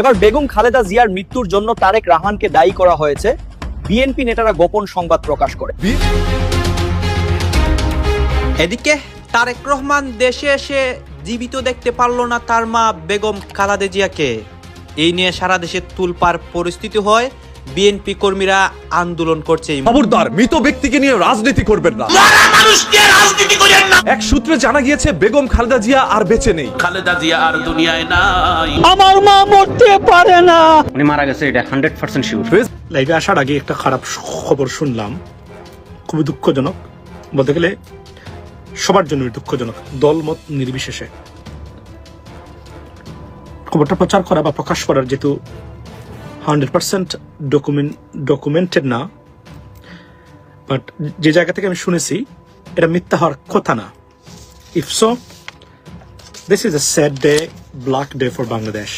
এবার বেগম খালেদা জিয়ার মৃত্যুর জন্য তারেক রাহমানকে দায়ী করা হয়েছে বিএনপি নেতারা গোপন সংবাদ প্রকাশ করে। এদিকে তারেক রহমান দেশে এসে জীবিত দেখতে পারল না তার মা বেগম খালাদে জিয়াকে। এই নিয়ে সারা দেশে তুলপার পরিস্থিতি হয়। বিএনপি কর্মীরা আন্দোলন করছে খবরদার মৃত ব্যক্তিকে নিয়ে রাজনীতি করবেন না। এক সূত্রে জানা গিয়েছে বেগম খালেদা জিয়া আর বেঁচে নেই। খালেদা জিয়া আর দুনিয়ায় নাই। আমার মা মরতে পারে না। উনি মারা গেছে এটা হান্ড্রেড পার্সেন্ট শিওর লাইভে আসার আগে একটা খারাপ খবর শুনলাম। খুবই দুঃখজনক। বলতে গেলে সবার জন্য দুঃখজনক দলমত নির্বিশেষে। খবরটা প্রচার করা বা প্রকাশ করার যেহেতু হান্ড্রেড পার্সেন্ট ডকুমেন্ট ডকুমেন্টেড না। বাট যে জায়গা থেকে আমি শুনেছি, এটা মিথ্যা হওয়ার কথা না। If so this is a sad day black day for Bangladesh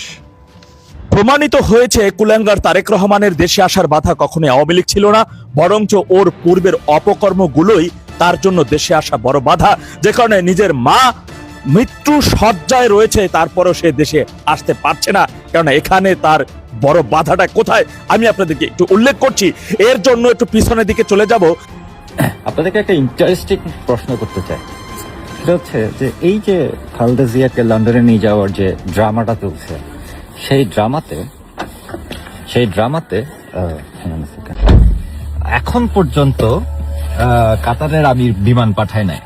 প্রমাণিত হয়েছে, কুলাঙ্গার তারেক রহমানের দেশে আসার বাধা কখনোই আওয়ামী লীগ ছিল না, বরঞ্চ ওর পূর্বের অপকর্মগুলোই তার জন্য দেশে আসা বড় বাধা। যে কারণে নিজের মা মৃত্যু সজ্জায় রয়েছে, তারপরও সে দেশে আসতে পারছে না। কারণ এখানে তার বড় বাধাটা কোথায়? আমি আপনাদেরকে একটু উল্লেখ করছি। এর জন্য একটু পিছনের দিকে চলে যাব। আপনাদেরকে একটা ইন্টারেস্টিং প্রশ্ন করতে চাই। সেটা হচ্ছে যে এই যে খালেদা জিয়াকে লন্ডনে নিয়ে যাওয়ার যে ড্রামাটা চলছে সেই ড্রামাতে সেই ড্রামাতে. এখন পর্যন্ত কাতারের আমির বিমান পাঠায় নাই।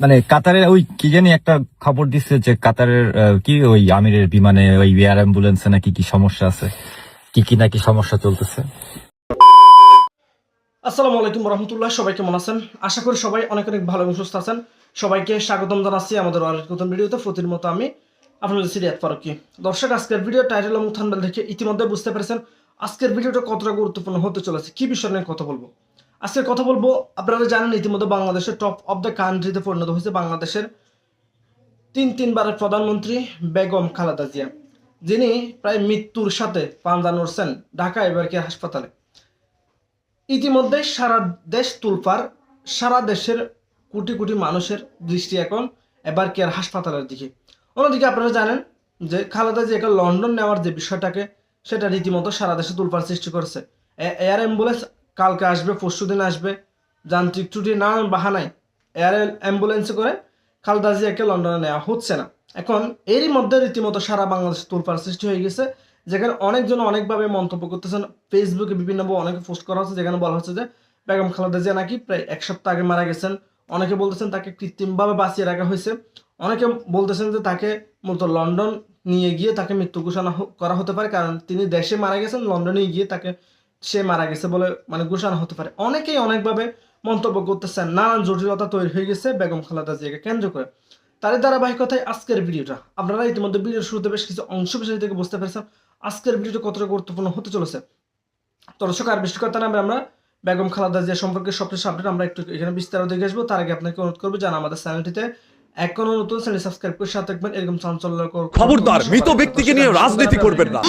মানে কাতারের ওই কি জানি একটা খবর দিচ্ছে যে কাতারের কি ওই আমিরের বিমানে ওই এয়ার অ্যাম্বুলেন্সে নাকি কি সমস্যা আছে? কি কি নাকি সমস্যা চলতেছে? আসসালামু আলাইকুম রহমতুল্লাহ, সবাই কেমন আছেন? আশা করি সবাই অনেক অনেক ভালো এবং সুস্থ আছেন। সবাইকে স্বাগতম জানাচ্ছি আমাদের আরেক নতুন ভিডিওতে। প্রতির মতো আমি আপনাদের সিরিয়াত ফারুকি। দর্শক, আজকের ভিডিও টাইটেল এবং থাম্বনেল দেখে ইতিমধ্যে বুঝতে পেরেছেন আজকের ভিডিওটা কতটা গুরুত্বপূর্ণ হতে চলেছে, কি বিষয় নিয়ে কথা বলব? আজকে কথা বলব, আপনারা জানেন ইতিমধ্যে বাংলাদেশের টপ অফ দ্য কান্ট্রিতে পরিণত হয়েছে বাংলাদেশের তিন তিনবারের প্রধানমন্ত্রী বেগম খালেদা জিয়া, যিনি প্রায় মৃত্যুর সাথে পাঞ্জা নড়ছেন ঢাকা এবারকে হাসপাতালে। ইতিমধ্যে সারা দেশ তুলপার, সারা দেশের কোটি কোটি মানুষের দৃষ্টি এখন এবার কেয়ার হাসপাতালের দিকে। অন্যদিকে আপনারা জানেন যে খালেদা জিয়াকে লন্ডন নেওয়ার যে বিষয়টাকে, সেটা রীতিমতো সারা দেশে তুলপার সৃষ্টি করেছে। এয়ার অ্যাম্বুলেন্স কালকে আসবে, পরশু দিন আসবে। যান্ত্রিক ত্রুটি নানান বাহানায় এয়ার অ্যাম্বুলেন্সে করে খালেদা জিয়াকে লন্ডনে নেওয়া হচ্ছে না। এখন এরই মধ্যে রীতিমতো সারা বাংলাদেশে তুলপার সৃষ্টি হয়ে গেছে, যেখানে অনেকজন অনেকভাবে মন্তব্য করতেছেন। ফেসবুকে বিভিন্নভাবে অনেকে পোস্ট করা হচ্ছে, যেখানে বলা হচ্ছে যে বেগম খালেদা জিয়া নাকি প্রায় এক সপ্তাহ আগে মারা গেছেন। অনেকে বলতেছেন তাকে কৃত্রিমভাবে বাঁচিয়ে রাখা হয়েছে। অনেকে বলতেছেন যে তাকে মূলত লন্ডন নিয়ে গিয়ে তাকে মৃত্যু ঘোষণা করা হতে পারে, কারণ তিনি দেশে মারা গেছেন, লন্ডনে গিয়ে তাকে সে মারা গেছে বলে মানে ঘোষণা হতে পারে। অনেকেই অনেকভাবে মন্তব্য করতেছেন, নানান জটিলতা তৈরি হয়ে গেছে বেগম খালেদা জিয়াকে কেন্দ্র করে। তারই ধারাবাহিকতায় আজকের ভিডিওটা। আপনারা ইতিমধ্যে ভিডিওর শুরুতে বেশ কিছু অংশ বিষয় থেকে বুঝতে পেরেছেন, আজকের ভিডিওটা কতটা গুরুত্বপূর্ণ হতে চলেছে। দর্শক, আর বেশি কথা না, আমরা বেগম খালাদা জিয়া সম্পর্কে সবচেয়ে আপডেট আমরা একটু এখানে বিস্তারিত দেখে আসব। তার আগে আপনাকে অনুরোধ করব জানা আমাদের চ্যানেলটিতে এখনও নতুন চ্যানেল সাবস্ক্রাইব করে সাথে থাকবেন এরকম চাঞ্চল্যকর খবরদার মৃত ব্যক্তিকে নিয়ে রাজনীতি করবেন না।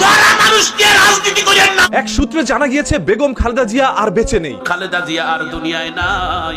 এক সূত্রে জানা গিয়েছে বেগম খালেদা জিয়া আর বেঁচে নেই। খালেদা জিয়া আর দুনিয়ায় নাই।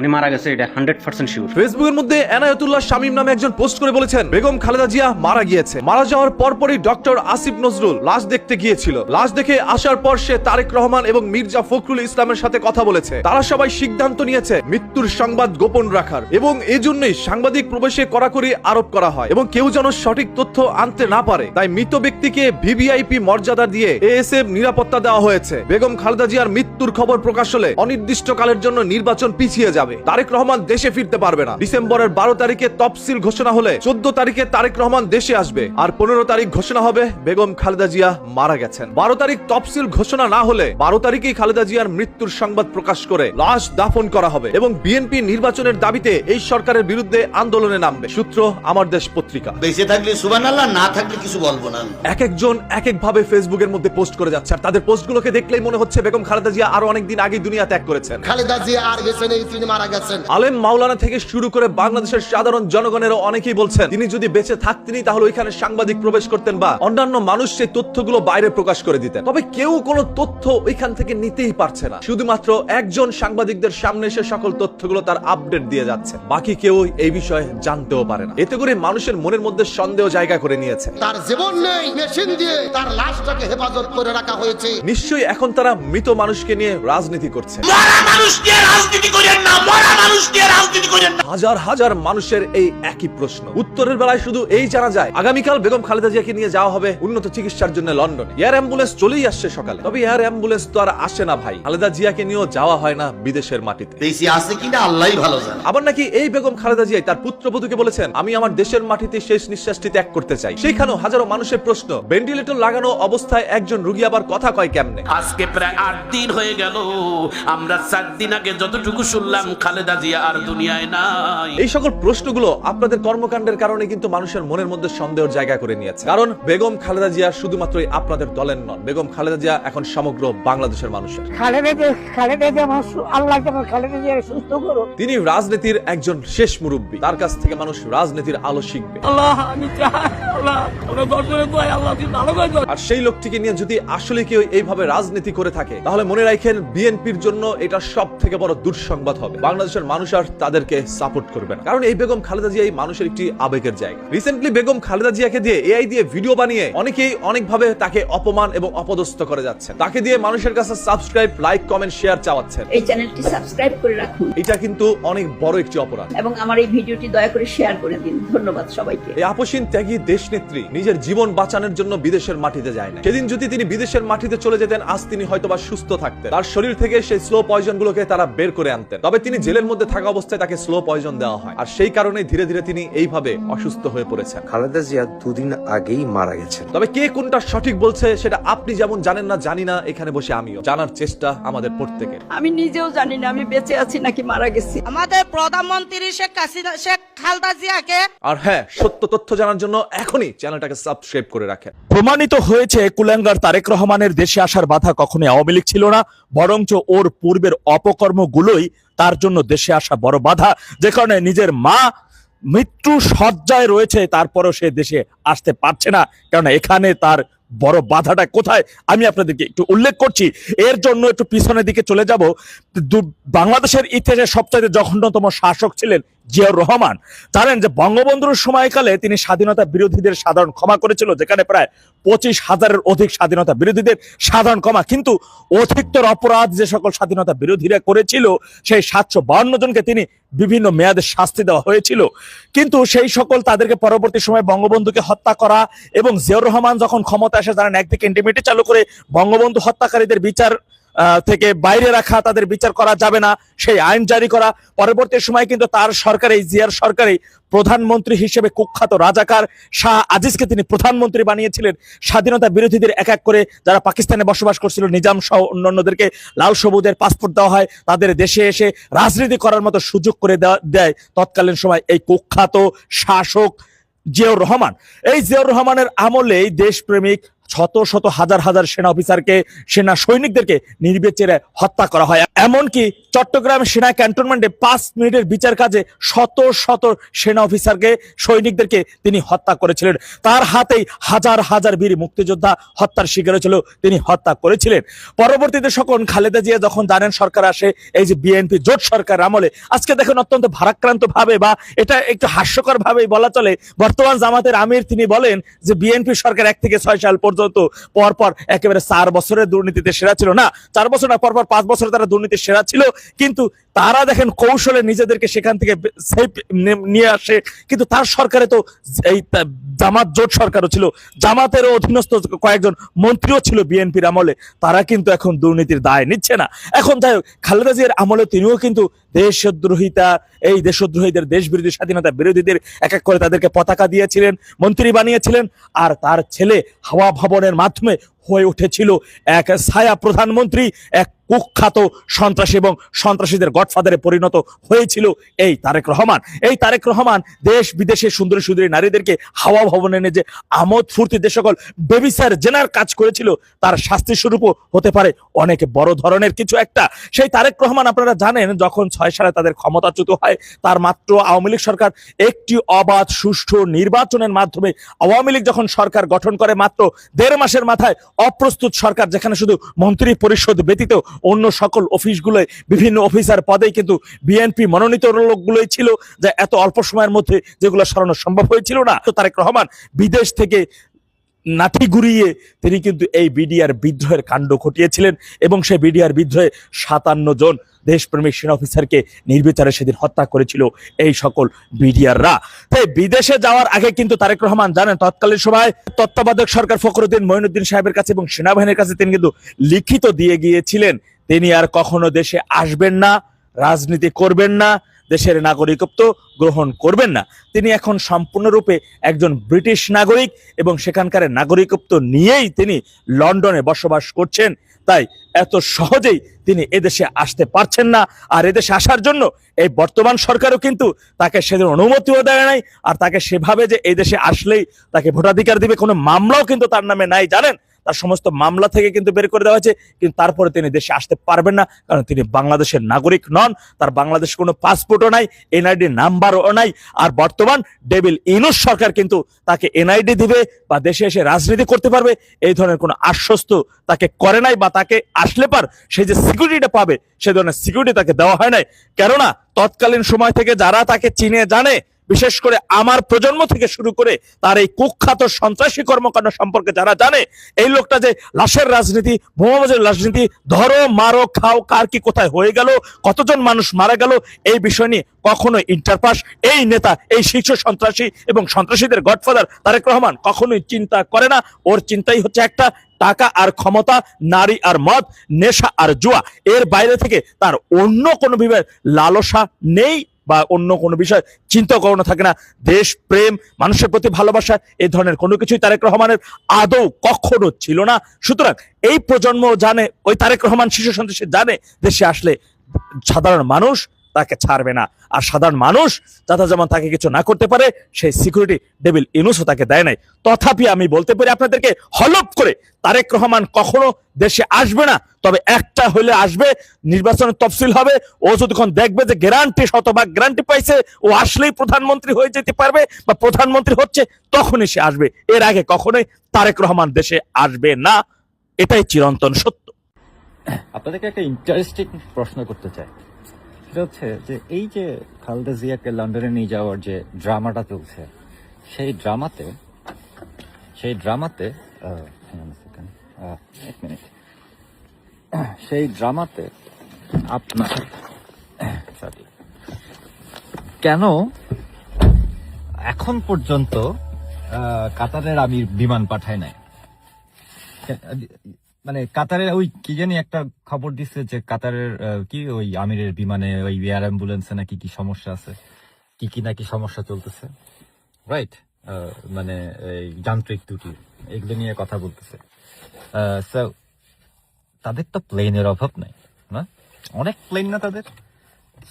উনি মারা গেছে এটা হান্ড্রেড পার্সেন্ট শিওর ফেসবুকের মধ্যে এনায়তুল্লাহ শামীম নামে একজন পোস্ট করে বলেছেন বেগম খালেদা জিয়া মারা গিয়েছে। মারা যাওয়ার পরপরই ডক্টর আসিফ নজরুল লাশ দেখতে গিয়েছিল। লাশ দেখে আসার পর সে তারেক রহমান এবং মির্জা ফখরুল ইসলামের সাথে কথা বলেছে। তারা সবাই সিদ্ধান্ত নিয়েছে মৃত্যুর সংবাদ গোপন রাখার এবং এজন্যই সাংবাদিক প্রবেশে কড়াকড়ি আরোপ করা হয় এবং কেউ যেন সঠিক তথ্য আনতে না পারে। তাই মৃত ব্যক্তিকে ভিভিআইপি মর্যাদা দিয়ে এএসএফ নিরাপত্তা দেওয়া হয়েছে। বেগম খালেদা জিয়ার মৃত্যুর খবর প্রকাশ হলে অনির্দিষ্টকালের জন্য নির্বাচন পিছিয়ে যাবে। তারেক রহমান দেশে ফিরতে পারবে না। ডিসেম্বরের বারো তারিখে তফসিল ঘোষণা হলে চোদ্দ তারিখে তারেক রহমান দেশে আসবে। আর পনেরো তারিখ ঘোষণা হবে, বেগম খালেদা জিয়া মারা গেছেন। বারো তারিখ তফসিল ঘোষণা না হলে বারো তারিখেই খালেদা জিয়ার মৃত্যুর সংবাদ প্রকাশ করে লাশ দাফন করা হবে এবং বিএনপি নির্বাচনের দাবিতে এই সরকারের বিরুদ্ধে আন্দোলনে নামবে। সূত্র আমার দেশ পত্রিকা। বেঁচে থাকলে সুবান আল্লাহ না থাকলে কিছু বলব না। এক একজন এক এক ভাবে ফেসবুকের মধ্যে পোস্ট করে যাচ্ছে। আর তাদের পোস্টগুলোকে দেখলেই মনে হচ্ছে বেগম খালেদা জিয়া আরও অনেকদিন আগে দুনিয়া ত্যাগ করেছেন। খালেদা জিয়া আর গেছেন এই তিনি মারা গেছেন। আলেম মাওলানা থেকে শুরু করে বাংলাদেশের সাধারণ জনগণেরও অনেকেই বলছেন তিনি যদি বেঁচে থাকতেনই তাহলে ওইখানে সাংবাদিক প্রবেশ করতেন বা অন্যান্য মানুষ সেই তথ্যগুলো বাইরে প্রকাশ করে দিতেন। তবে কেউ কোনো তথ্য ওইখান থেকে নিতেই পারছে না। শুধুমাত্র একজন সাংবাদিকদের সামনে এসে সকল তথ্যগুলো তার আপডেট দিয়ে যাচ্ছে। বাকি কেউ এই বিষয়ে জানতেও পারে না। এতে করে মানুষের মনের মধ্যে সন্দেহ জায়গা করে নিয়েছে। তার জীবন নেই মেশিন দিয়ে তার লাশটাকে হেফাজত করে রাখা হয়েছে। নিশ্চয়ই এখন তারা মৃত মানুষকে নিয়ে রাজনীতি করছে। হাজার হাজার মানুষের এই একই প্রশ্ন। উত্তরের বেলায় শুধু এই জানা যায় আগামীকাল বেগম খালেদা জিয়াকে নিয়ে যাওয়া হবে উন্নত চিকিৎসার জন্য লন্ডনে। এয়ার অ্যাম্বুলেন্স চলেই আসছে সকালে। তবে এয়ার অ্যাম্বুলেন্স তো আর আসে না ভাই। খালেদা জিয়াকে নিয়েও যাওয়া হয় না বিদেশের মাটিতে। আছে কিনা আল্লাহই ভালো জানে। আবার নাকি এই বেগম খালেদা জিয়াই তার পুত্রবধূকে বলেছেন আমি আমার দেশের মাটিতে শেষ নিঃশ্বাসটি ত্যাগ করতে চাই। সেইখানেও হাজারো মানুষের প্রশ্ন ভেন্টিলেটর লাগানো অবস্থায় একজন রুগী আবার কথা কয় কেমনে? আজকে প্রায় আট দিন হয়ে গেল আমরা চার দিন আগে যতটুকু শুনলাম খালেদা জিয়া আর দুনিয়ায় নাই। এই সকল প্রশ্নগুলো আপনাদের কর্মকাণ্ডের কারণে কিন্তু মানুষের মনের মধ্যে সন্দেহের জায়গা করে নিয়েছে। কারণ বেগম খালেদা জিয়া শুধুমাত্রই আপনাদের দলের নন বেগম খালেদা জিয়া এখন সমগ্র বাংলাদেশের মানুষের। খালেদা খালেদা যে আমার সু- আল্লাহ খালেদা যে সুস্থ করো তিনি রাজনীতির একজন শেষ মুরব্বী। তার কাছ থেকে মানুষ রাজনীতির আলো শিখবে। আল্লাহ আমি চাই। আর সেই লোকটিকে নিয়ে যদি আসলে কেউ এইভাবে রাজনীতি করে থাকে তাহলে মনে রাখেন বিএনপির জন্য এটা সব থেকে বড় দুঃসংবাদ হবে। বাংলাদেশের মানুষ আর তাদেরকে সাপোর্ট করবে না। কারণ এই বেগম খালেদা জিয়া এই মানুষের একটি আবেগের জায়গা। রিসেন্টলি বেগম খালেদা জিয়াকে দিয়ে এআই দিয়ে ভিডিও বানিয়ে অনেকেই অনেকভাবে তাকে অপমান এবং অপদস্থ করে যাচ্ছে তাকে দিয়ে মানুষের কাছে সাবস্ক্রাইব লাইক কমেন্ট শেয়ার চাওয়াচ্ছেন। এই চ্যানেলটি সাবস্ক্রাইব করে রাখুন। এটা কিন্তু অনেক বড় একটি অপরাধ। এবং আমার এই ভিডিওটি দয়া করে শেয়ার করে দিন। ধন্যবাদ সবাইকে। এই আপসীন ত্যাগী দেশ নেত্রী নিজের জীবন বাঁচানোর জন্য বিদেশের মাটিতে যায় না সেদিন যদি তিনি বিদেশের মাটিতে চলে যেতেন আজ তিনি হয়তোবা সুস্থ থাকতেন। তার শরীর থেকে সেই স্লো পয়জন গুলোকে তারা বের করে আনতেন। তবে তিনি জেলের মধ্যে থাকা অবস্থায় তাকে স্লো পয়জন দেওয়া হয়। আর সেই কারণে ধীরে ধীরে তিনি এইভাবে অসুস্থ হয়ে পড়েছেন। খালেদা জিয়া দুদিন আগেই মারা গেছেন। তবে কে কোনটা সঠিক বলছে সেটা আপনি যেমন জানেন না জানি না এখানে বসে আমিও। জানার চেষ্টা আমাদের প্রত্যেকের। আমি নিজেও জানি না আমি বেঁচে আছি নাকি মারা গেছি। আমাদের প্রধানমন্ত্রী শেখ হাসিনা শেখ খালদা জিয়াকে আর হ্যাঁ সত্য তথ্য জানার জন্য এখনই চ্যানেলটাকে সাবস্ক্রাইব করে রাখেন। প্রমাণিত হয়েছে, কুলাঙ্গার তারেক রহমানের দেশে আসার বাধা কখনোই আওয়ামী লীগ ছিল না, বরঞ্চ ওর পূর্বের অপকর্মগুলোই তার জন্য দেশে আসা বড় বাধা। যে কারণে নিজের মা মৃত্যু সজ্জায় রয়েছে, তারপরও সে দেশে আসতে পারছে না। কারণ এখানে তার বড় বাধাটা কোথায়? আমি আপনাদেরকে একটু উল্লেখ করছি। এর জন্য একটু পিছনের দিকে চলে যাব। বাংলাদেশের ইতিহাসে সবচাইতে জঘন্যতম শাসক ছিলেন জিয়াউর রহমান। জানেন যে বঙ্গবন্ধুর সময়কালে তিনি স্বাধীনতা বিরোধীদের সাধারণ ক্ষমা করেছিল, যেখানে প্রায় পঁচিশ হাজারের অধিক স্বাধীনতা বিরোধীদের সাধারণ ক্ষমা। কিন্তু অধিকতর অপরাধ যে সকল স্বাধীনতা বিরোধীরা করেছিল, সেই সাতশো বাউন্ন জনকে তিনি বিভিন্ন মেয়াদে শাস্তি দেওয়া হয়েছিল। কিন্তু সেই সকল তাদেরকে পরবর্তী সময় বঙ্গবন্ধুকে হত্যা করা এবং জিয়াউর রহমান যখন ক্ষমতা আসে, জানেন, একদিকে ইন্টিমিটি চালু করে বঙ্গবন্ধু হত্যাকারীদের বিচার থেকে বাইরে রাখা তাদের বিচার করা যাবে না, সেই আইন জারি করা। পরবর্তী সময় কিন্তু তার সরকারে জিয়ার সরকারে প্রধানমন্ত্রী হিসেবে কুখ্যাত রাজাকার শাহ আজিজকে তিনি প্রধানমন্ত্রী বানিয়েছিলেন। স্বাধীনতা বিরোধীদের এক এক করে যারা পাকিস্তানে বসবাস করছিল, নিজাম সহ অন্যান্যদেরকে লাল সবুজের পাসপোর্ট দেওয়া হয়, তাদের দেশে এসে রাজনীতি করার মতো সুযোগ করে দেয় তৎকালীন সময় এই কুখ্যাত শাসক জিয়াউর রহমান। এই জিয়াউর রহমানের আমলে এই দেশপ্রেমিক শত শত হাজার হাজার সেনা অফিসারকে, সেনা সৈনিকদেরকে নির্বিচারে হত্যা করা হয়। এমনকি চট্টগ্রাম সেনা ক্যান্টনমেন্টে পাঁচ মিনিটের বিচার কাজে শত শত সেনা অফিসারকে, সৈনিকদেরকে তিনি হত্যা করেছিলেন। তার হাতেই হাজার হাজার বীর মুক্তিযোদ্ধা হত্যার শিকার হয়েছিল, তিনি হত্যা করেছিলেন। পরবর্তীতে সকল খালেদা জিয়া যখন জানেন সরকার আসে, এই যে বিএনপি জোট সরকার আমলে, আজকে দেখেন অত্যন্ত ভারাক্রান্ত ভাবে বা এটা একটু হাস্যকর ভাবেই বলা চলে, বর্তমান জামাতের আমির তিনি বলেন যে, বিএনপি সরকার এক থেকে ছয় সাল পর্যন্ত পর পরপর একেবারে চার বছরের দুর্নীতিতে সেরা ছিল না। চার বছর না, পরপর পর পাঁচ বছর তারা দুর্নীতির সেরা ছিল। কিন্তু তারা দেখেন কৌশলে নিজেদেরকে সেখান থেকে সেফ নিয়ে আসে। কিন্তু তার সরকারে তো এই জামাত জোট সরকারও ছিল। জামাতেরও অধীনস্থ কয়েকজন মন্ত্রীও ছিল বিএনপির আমলে। তারা কিন্তু এখন দুর্নীতির দায় নিচ্ছে না। এখন যাই হোক, খালেদা জিয়ার আমলে তিনিও কিন্তু দেশদ্রোহিতা, এই দেশদ্রোহীদের দেশ বিরোধী স্বাধীনতা বিরোধীদের এক এক করে তাদেরকে পতাকা দিয়েছিলেন, মন্ত্রী বানিয়েছিলেন। আর তার ছেলে হাওয়া ভবনের মাধ্যমে হয়ে উঠেছিল এক ছায়া প্রধানমন্ত্রী, এক কুখ্যাত সন্ত্রাসী এবং সন্ত্রাসীদের গডফাদারে পরিণত হয়েছিল এই তারেক রহমান। এই তারেক রহমান দেশ বিদেশে সুন্দরী সুন্দরী নারীদেরকে হাওয়া ভবনে এনে যে আমোদ ফুর্তিতে সকল বেবিসার জেনার কাজ করেছিল, তার শাস্তি স্বরূপও হতে পারে অনেক বড় ধরনের কিছু একটা। সেই তারেক রহমান আপনারা জানেন, যখন ছয় সালে তাদের ক্ষমতাচ্যুত হয়, তার মাত্র আওয়ামী লীগ সরকার একটি অবাধ সুষ্ঠু নির্বাচনের মাধ্যমে আওয়ামী লীগ যখন সরকার গঠন করে মাত্র দেড় মাসের মাথায় অপ্রস্তুত সরকার যেখানে শুধু মন্ত্রী পরিষদ ব্যতীত অন্য সকল অফিসগুলোয় বিভিন্ন অফিসার পদে কিন্তু বিএনপি মনোনীত লোকগুলোই ছিল, যে এত অল্প সময়ের মধ্যে যেগুলো সরানো সম্ভব হয়েছিল না। তো তারেক রহমান বিদেশ থেকে নাঠি ঘুরিয়ে তিনি কিন্তু এই বিডিআর বিদ্রোহের কাণ্ড ঘটিয়েছিলেন এবং সেই বিডিআর বিদ্রোহে সাতান্ন জন দেশপ্রেমিক সেনা অফিসারকে নির্বিচারে সেদিন হত্যা করেছিল এই সকল বিডিআররা। তাই বিদেশে যাওয়ার আগে কিন্তু তারেক রহমান জানেন, তৎকালীন সময় তত্ত্বাবধায়ক সরকার ফখরুদ্দিন মঈনুদ্দিন সাহেবের কাছে এবং সেনাবাহিনীর কাছে তিনি কিন্তু লিখিত দিয়ে গিয়েছিলেন। তিনি আর কখনো দেশে আসবেন না, রাজনীতি করবেন না দেশের নাগরিকত্ব গ্রহণ করবেন না। তিনি এখন সম্পূর্ণরূপে একজন ব্রিটিশ নাগরিক এবং সেখানকার নাগরিকত্ব নিয়েই তিনি লন্ডনে বসবাস করছেন। তাই এত সহজেই তিনি এদেশে আসতে পারছেন না। আর এদেশে আসার জন্য এই বর্তমান সরকারও কিন্তু তাকে সেদিন অনুমতিও দেয় নাই। আর তাকে সেভাবে যে এই দেশে আসলেই তাকে ভোটাধিকার দিবে কোনো মামলাও কিন্তু তার নামে নাই, জানেন? তার সমস্ত মামলা থেকে কিন্তু বের করে দেওয়া হয়েছে। কিন্তু তারপরে তিনি দেশে আসতে পারবেন না, কারণ তিনি বাংলাদেশের নাগরিক নন। তার বাংলাদেশে কোনো পাসপোর্টও নাই, এনআইডি নাম্বারও নাই। আর বর্তমান ডেভিল ইনুস সরকার কিন্তু তাকে এনআইডি দিবে বা দেশে এসে রাজনীতি করতে পারবে, এই ধরনের কোনো আশ্বস্ত তাকে করে নাই বা তাকে আসলে পার সেই যে সিকিউরিটিটা পাবে, সে ধরনের সিকিউরিটি তাকে দেওয়া হয় নাই। কেননা, তৎকালীন সময় থেকে যারা তাকে চিনে, জানে বিশেষ করে আমার প্রজন্ম থেকে শুরু করে তার এই কুখ্যাত সন্ত্রাসী কর্মকাণ্ড সম্পর্কে যারা জানে, এই লোকটা যে লাশের রাজনীতি, বোমাবাজের রাজনীতি, ধরো, মারো, খাও, কার কি কোথায় হয়ে গেল, কতজন মানুষ মারা গেল, এই বিষয় নিয়ে কখনো ইন্টারপাস এই নেতা, এই শীর্ষ সন্ত্রাসী এবং সন্ত্রাসীদের গডফাদার তারেক রহমান কখনোই চিন্তা করে না। ওর চিন্তাই হচ্ছে একটা, টাকা আর ক্ষমতা, নারী আর মদ, নেশা আর জুয়া। এর বাইরে থেকে তার অন্য কোনো বিভাগ লালসা নেই বা অন্য কোনো বিষয় চিন্তা করানো থাকে না। দেশ, প্রেম, মানুষের প্রতি ভালোবাসা এই ধরনের কোনো কিছুই তারেক রহমানের আদৌ কখনো ছিল না। সুতরাং এই প্রজন্ম জানে, ওই তারেক রহমান শিশু সন্ত্রাসী জানে দেশে আসলে সাধারণ মানুষ তাকে ছাড়বে না। আর সাধারণ মানুষ যাতে যেমন তাকে কিছু না করতে পারে, সেই সিকিউরিটি ডেভিল ইনুসও তাকে দেয় নাই। তথাপি আমি বলতে পারি আপনাদেরকে, হলপ করে তারেক রহমান কখনো দেশে আসবে না। তবে একটা হলে আসবে নির্বাচনের তফসিল হবে। ও যতক্ষণ দেখবে যে গ্যারান্টি শতভাগ গ্যারান্টি পাইছে, ও আসলেই প্রধানমন্ত্রী হয়ে যেতে পারবে বা প্রধানমন্ত্রী হচ্ছে, তখনই সে আসবে। এর আগে কখনোই তারেক রহমান দেশে আসবে না। এটাই চিরন্তন সত্য। আপনাদেরকে একটা ইন্টারেস্টিং প্রশ্ন করতে চাই। সেটা হচ্ছে যে এই যে খালেদা জিয়াকে লন্ডনে নিয়ে যাওয়ার যে ড্রামাটা চলছে সেই ড্রামাতে সেই ড্রামাতে এক মিনিট সেই ড্রামাতে আপনার sorry, কেন এখন পর্যন্ত কাতারের আমির বিমান পাঠায় নাই? মানে কাতারের ওই কি জানি একটা খবর দিচ্ছে যে কাতারের কি ওই আমিরের বিমানে ওই এয়ার অ্যাম্বুলেন্সে নাকি কি সমস্যা আছে? কি কি নাকি সমস্যা চলতেছে? রাইট মানে এই যান্ত্রিক ত্রুটি এগুলো নিয়ে কথা বলতেছে। তাদের তো প্লেনের অভাব নাই, না? অনেক প্লেন না তাদের?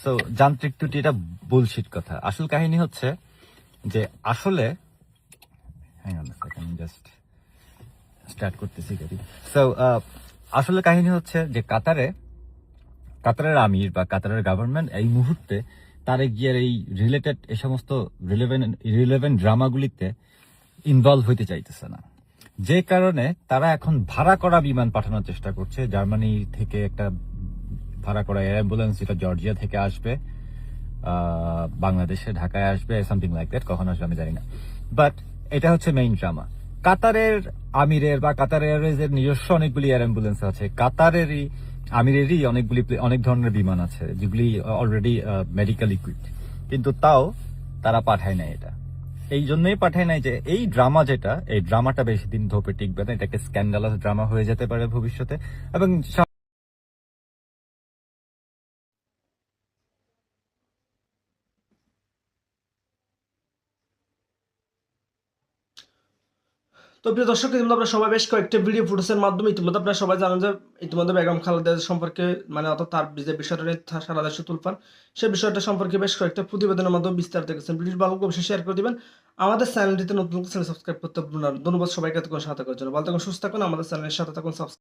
সো যান্ত্রিক ত্রুটি এটা বুলশিট কথা। আসল কাহিনী হচ্ছে যে আসলে হ্যাঁ জাস্ট স্টার্ট করতেছি গাড়ি। সো আসলে কাহিনী হচ্ছে যে কাতারে, কাতারের আমির বা কাতারের গভর্নমেন্ট এই মুহূর্তে তারেক জিয়ার এই রিলেটেড এ সমস্ত রিলেভেন্ট রিলেভেন্ট ড্রামাগুলিতে ইনভলভ হইতে চাইতেছে না। যে কারণে তারা এখন ভাড়া করা বিমান পাঠানোর চেষ্টা করছে। জার্মানি থেকে একটা ভাড়া করা এয়ার অ্যাম্বুলেন্স যেটা জর্জিয়া থেকে আসবে বাংলাদেশে ঢাকায় আসবে সামথিং লাইক দ্যাট কখন আসবে আমি জানি না। বাট এটা হচ্ছে মেইন ড্রামা কাতারের আমিরের বা কাতার এয়ারওয়েজের নিজস্ব অনেকগুলি এয়ার অ্যাম্বুলেন্স আছে। কাতারেরই, আমিরেরই অনেকগুলি অনেক ধরনের বিমান আছে, যেগুলি অলরেডি মেডিকেল ইকুইপড কিন্তু তাও তারা পাঠায় নাই এটা। এই জন্যই পাঠায় নাই যে এই ড্রামা যেটা, এই ড্রামাটা বেশি দিন ধোপে টিকবে না, এটাকে স্ক্যান্ডালাস ড্রামা হয়ে যেতে পারে ভবিষ্যতে। এবং তো প্রিয় দর্শক, ইতিমধ্যে আপনারা সবাই বেশ কয়েকটা ভিডিও ফুটেজের মাধ্যমে ইতিমধ্যে আপনারা সবাই জানেন যে ইতিমধ্যে বেগম খালেদা সম্পর্কে মানে অর্থাৎ তার যে বিষয়টা নিয়ে সারা দেশে তুলফান সেই বিষয়টা সম্পর্কে বেশ কয়েকটা প্রতিবেদনের মাধ্যমে বিস্তারিত গেছেন ভিডিও ভালো অবশ্যই শেয়ার করে দেবেন। আমাদের চ্যানেলটিতে নতুন চ্যানেল সাবস্ক্রাইব করতে। ধন্যবাদ সবাইকে এতক্ষণ সাথে করার জন্য। ভালো থাকুন, সুস্থ থাকুন, আমাদের চ্যানেলের সাথে থাকুন সাবস্ক্রাইব